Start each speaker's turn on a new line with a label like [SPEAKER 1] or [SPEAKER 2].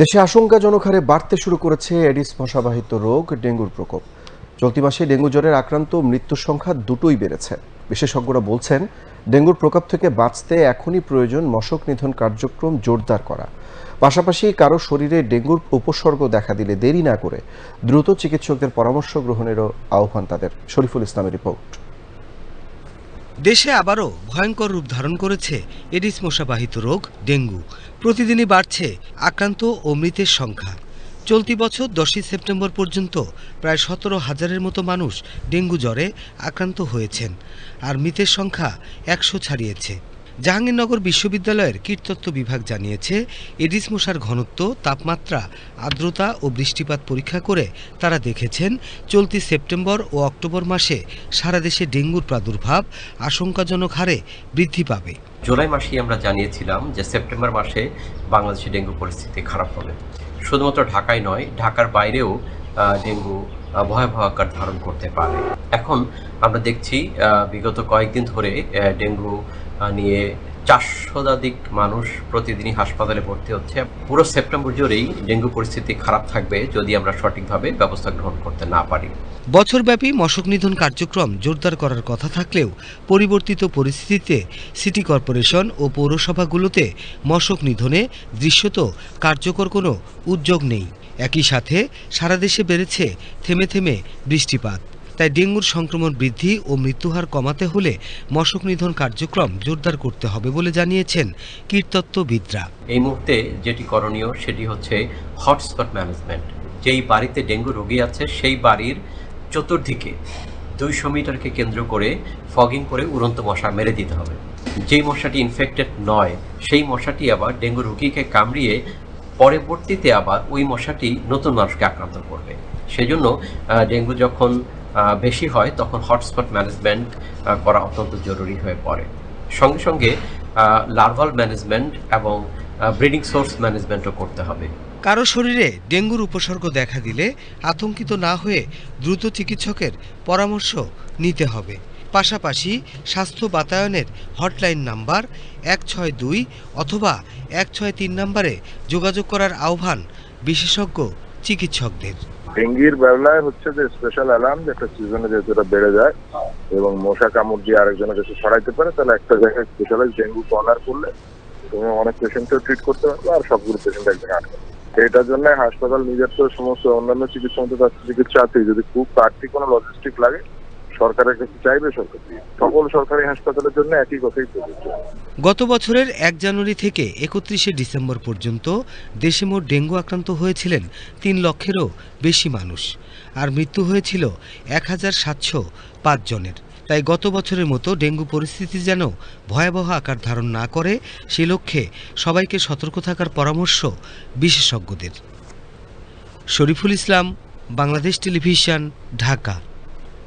[SPEAKER 1] দেশে আশঙ্কাজনক হারে বাড়তে শুরু করেছে এডিস মশাবাহিত রোগ, ডেঙ্গুর প্রকোপ। চলতি মাসে ডেঙ্গু জ্বরের আক্রান্ত মৃত্যুর সংখ্যা দুটোই বেড়েছে। বিশেষজ্ঞরা বলছেন, ডেঙ্গুর প্রকোপ থেকে বাঁচতে এখনই প্রয়োজন মশক নিধন কার্যক্রম জোরদার করা। পাশাপাশি কারও শরীরে ডেঙ্গুর উপসর্গ দেখা দিলে দেরি না করে দ্রুত চিকিৎসকদের পরামর্শ গ্রহণেরও আহ্বান তাদের। শরীফুল ইসলামের রিপোর্ট।
[SPEAKER 2] দেশে আবারও ভয়ঙ্কর রূপ ধারণ করেছে এডিস মশাবাহিত রোগ, ডেঙ্গু। প্রতিদিনই বাড়ছে আক্রান্ত ও মৃতের সংখ্যা। চলতি বছর দশই সেপ্টেম্বর পর্যন্ত প্রায় সতেরো হাজারের মতো মানুষ ডেঙ্গু জ্বরে আক্রান্ত হয়েছেন, আর মৃতের সংখ্যা একশো ছাড়িয়েছে। জাহাঙ্গীরনগর বিশ্ববিদ্যালয়ের কীটতত্ত্ব বিভাগ জানিয়েছে, এডিস মশার ঘনত্ব, তাপমাত্রা, আর্দ্রতা ও বৃষ্টিপাত পরীক্ষা করে তারা দেখেছেন, চলতি সেপ্টেম্বর ও অক্টোবর মাসে সারা দেশে ডেঙ্গুর প্রাদুর্ভাব আশঙ্কাজনক হারে বৃদ্ধি পাবে।
[SPEAKER 3] জুলাই মাসেই আমরা জানিয়েছিলাম যে সেপ্টেম্বর মাসে বাংলাদেশে ডেঙ্গু পরিস্থিতি খারাপ হবে। শুধুমাত্র ঢাকায় নয়, ঢাকার বাইরেও ডেঙ্গু ভয়াবহ আকার ধারণ করতে পারে। এখন আমরা দেখছি বিগত কয়েকদিন ধরে ডেঙ্গু নিয়ে চারশোধাধিক মানুষ প্রতিদিনই হাসপাতালে ভর্তি হচ্ছে। পুরো সেপ্টেম্বর জুড়েই ডেঙ্গু পরিস্থিতি খারাপ থাকবে যদি আমরা সঠিকভাবে ব্যবস্থা গ্রহণ করতে না পারি।
[SPEAKER 2] বছরব্যাপী মশক নিধন কার্যক্রম জোরদার করার কথা থাকলেও পরিবর্তিত পরিস্থিতিতে সিটি কর্পোরেশন ও পৌরসভাগুলোতে মশক নিধনে দৃশ্যত কার্যকর কোনো উদ্যোগ নেই। একই সাথে সারা দেশে বেড়েছে থেমে থেমে বৃষ্টিপাত। তাই ডেঙ্গুর সংক্রমণ বৃদ্ধি ও মৃত্যুহার কমাতে হলে মশক নিধন কার্যক্রম জোরদার করতে হবে বলে জানিয়েছেন কীটতত্ত্ববিদরা।
[SPEAKER 3] এই মুহূর্তে যেটি করণীয় সেটি হচ্ছে হটস্পট ম্যানেজমেন্ট। যেই বাড়িতে ডেঙ্গু রোগী আছে, সেই বাড়ির চতুর্দিকে দুইশো মিটারকে কেন্দ্র করে ফগিং করে উড়ন্ত মশা মেরে দিতে হবে। যেই মশাটি ইনফেক্টেড নয়, সেই মশাটি আবার ডেঙ্গু রোগীকে কামড়িয়ে পরবর্তীতে আবার ওই মশাটি নতুন মানুষকে আক্রান্ত করবে। সেজন্য ডেঙ্গু যখন বেশি হয়, তখন হটস্পট ম্যানেজমেন্ট করা অত্যন্ত জরুরি হয়ে পড়ে। সঙ্গে সঙ্গে লার্ভাল ম্যানেজমেন্ট এবং ব্রিডিং সোর্স ম্যানেজমেন্টও করতে হবে।
[SPEAKER 2] কারও শরীরে ডেঙ্গুর উপসর্গ দেখা দিলে আতঙ্কিত না হয়ে দ্রুত চিকিৎসকের পরামর্শ নিতে হবে। পাশাপাশি স্বাস্থ্য বাতায়নের হটলাইন নাম্বার এক ছয় দুই অথবা এক ছয় তিন নম্বরে যোগাযোগ করার আহ্বান বিশেষজ্ঞ চিকিৎসকদের।
[SPEAKER 4] ডেঙ্গির বেলায় হচ্ছে যে স্পেশাল অ্যালার্ম একটা সিজনে যেহেতু এটা বেড়ে যায় এবং মশা কামড় দিয়ে আরেকজনের কাছে ছড়াইতে পারে, তাহলে একটা জায়গায় স্পেশালাইজ ডেঙ্গু কর্নার করলে তুমি অনেক পেশেন্টকেও ট্রিট করতে পারবে আর সবগুলো পেশেন্ট একদিন আটকে এটার জন্য হাসপাতাল নিজের তো সমস্ত অন্যান্য চিকিৎসা মতো তার চিকিৎসা আছে যদি খুব বাড়তি কোনো লজিস্টিক লাগে সরকারের কাছে চাইবে সরকার। সকল সরকারি হাসপাতালের জন্য একই কথাই
[SPEAKER 2] গত বছরের এক জানুয়ারি থেকে একত্রিশে ডিসেম্বর পর্যন্ত দেশে মোট ডেঙ্গু আক্রান্ত হয়েছিলেন তিন লক্ষেরও বেশি মানুষ। আর মৃত্যু হয়েছিল এক হাজার সাতশো পাঁচ জনের। তাই গত বছরের মতো ডেঙ্গু পরিস্থিতি যেন ভয়াবহ আকার ধারণ না করে, সে লক্ষ্যে সবাইকে সতর্ক থাকার পরামর্শ বিশেষজ্ঞদের। শরীফুল ইসলাম, বাংলাদেশ টেলিভিশন, ঢাকা।